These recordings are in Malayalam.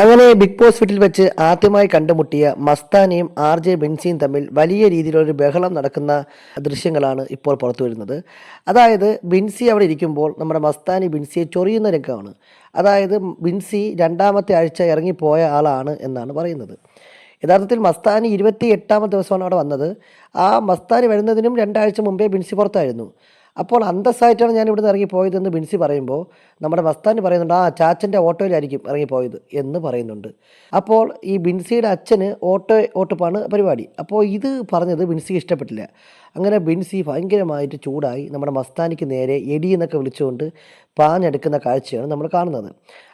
അങ്ങനെ ബിഗ് ബോസ് വീട്ടിൽ വെച്ച് ആദ്യമായി കണ്ടുമുട്ടിയ മസ്താനയും ആർ ജെ ബെൻസിയും തമ്മിൽ വലിയ രീതിയിലൊരു ബഹളം നടക്കുന്ന ദൃശ്യങ്ങളാണ് ഇപ്പോൾ പുറത്തു വരുന്നത്. അതായത് ബിൻസി അവിടെ ഇരിക്കുമ്പോൾ നമ്മുടെ മസ്താനി ബിൻസിയെ ചൊറിയുന്ന രംഗമാണ്. അതായത് ബിൻസി രണ്ടാമത്തെ ആഴ്ച ഇറങ്ങിപ്പോയ ആളാണ് എന്നാണ് പറയുന്നത്. യഥാർത്ഥത്തിൽ മസ്താനി ഇരുപത്തി എട്ടാമത്തെ ദിവസമാണ് അവിടെ വന്നത്. ആ മസ്താനി വരുന്നതിനും രണ്ടാഴ്ച മുമ്പേ ബിൻസി പുറത്തായിരുന്നു. അപ്പോൾ അന്തസ്സായിട്ടാണ് ഞാൻ ഇവിടുന്ന് ഇറങ്ങിപ്പോയതെന്ന് ബിൻസി പറയുമ്പോൾ നമ്മുടെ മസ്താൻ പറയുന്നുണ്ട് ആ ചാച്ചന്റെ ഓട്ടോയിലായിരിക്കും ഇറങ്ങിപ്പോയത് എന്ന് പറയുന്നുണ്ട്. അപ്പോൾ ഈ ബിൻസിയുടെ അച്ഛന് ഓട്ടോ ഓട്ടപ്പാണ് പരിപാടി. അപ്പോൾ ഇത് പറഞ്ഞത് ബിൻസിക്ക് ഇഷ്ടപ്പെട്ടില്ല. അങ്ങനെ ബിൻസി ഭയങ്കരമായിട്ട് ചൂടായി നമ്മുടെ മസ്താനിക്ക് നേരെ എടി എന്നൊക്കെ വിളിച്ചുകൊണ്ട് പാഞ്ഞെടുക്കുന്ന കാഴ്ചയാണ് നമ്മൾ കാണുന്നത്.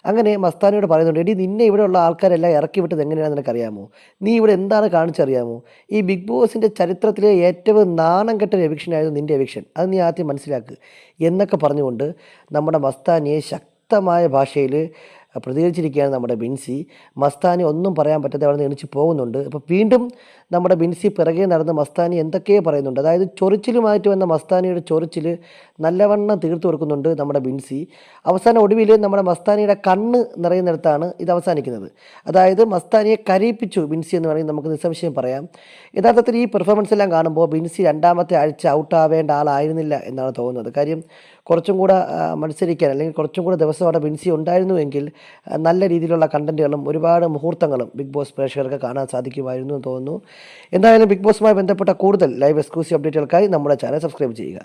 അങ്ങനെ മസ്താനിയോട് പറയുന്നുണ്ട് എടി നിന്നെ ഇവിടെയുള്ള ആൾക്കാരെല്ലാം ഇറക്കി വിട്ടത് എങ്ങനെയാണെന്ന് നിനക്കറിയാമോ? നീ ഇവിടെ എന്താണ് കാണിച്ചറിയാമോ? ഈ ബിഗ് ബോസിന്റെ ചരിത്രത്തിലെ ഏറ്റവും നാണം കെട്ട ഒരു എവിക്ഷനായിരുന്നു നിന്റെ എവിക്ഷൻ അത് നീ ആദ്യം മനസ്സിലാക്ക്. എന്നൊക്കെ പറഞ്ഞുകൊണ്ട് നമ്മുടെ മസ്താനിയെ ശക്തമായ ഭാഷയിൽ പ്രതികരിച്ചിരിക്കുകയാണ് നമ്മുടെ ബിൻസി. മസ്താനി ഒന്നും പറയാൻ പറ്റാതെ അവിടെ എണിച്ച് പോകുന്നുണ്ട്. അപ്പോൾ വീണ്ടും നമ്മുടെ ബിൻസി പിറകെ നടന്ന് മസ്താനി എന്തൊക്കെയോ പറയുന്നുണ്ട്. അതായത് ചൊറിച്ചിലുമായിട്ട് വന്ന മസ്താനിയുടെ ചൊറിച്ചിൽ നല്ലവണ്ണം തീർത്തു കൊടുക്കുന്നുണ്ട് നമ്മുടെ ബിൻസി. അവസാന ഒടുവിൽ നമ്മുടെ മസ്താനിയുടെ കണ്ണ് നിറയുന്നിടത്താണ് ഇത് അവസാനിക്കുന്നത്. അതായത് മസ്താനിയെ കരയിപ്പിച്ചു ബിൻസി എന്ന് പറയുന്നത് നമുക്ക് നിസ്സംശയം പറയാം. യഥാർത്ഥത്തിൽ ഈ പെർഫോമൻസ് എല്ലാം കാണുമ്പോൾ ബിൻസി രണ്ടാമത്തെ ആഴ്ച ഔട്ട് ആവേണ്ട ആളായിരുന്നില്ല എന്നാണ് തോന്നുന്നത്. കാര്യം കുറച്ചും കൂടെ മത്സരിക്കാൻ അല്ലെങ്കിൽ കുറച്ചും കൂടെ ദിവസം അവിടെ ബിൻസി ഉണ്ടായിരുന്നുവെങ്കിൽ നല്ല രീതിയിലുള്ള കണ്ടന്റുകളും ഒരുപാട് മുഹൂർത്തങ്ങളും ബിഗ് ബോസ് പ്രേക്ഷകർക്ക് കാണാൻ സാധിക്കുമായിരുന്നു എന്ന് തോന്നുന്നു. എന്തായാലും ബിഗ് ബോസുമായി ബന്ധപ്പെട്ട കൂടുതൽ ലൈവ് എക്സ്ക്ലൂസീവ് അപ്ഡേറ്റുകൾക്കായി നമ്മുടെ ചാനൽ സബ്സ്ക്രൈബ് ചെയ്യുക.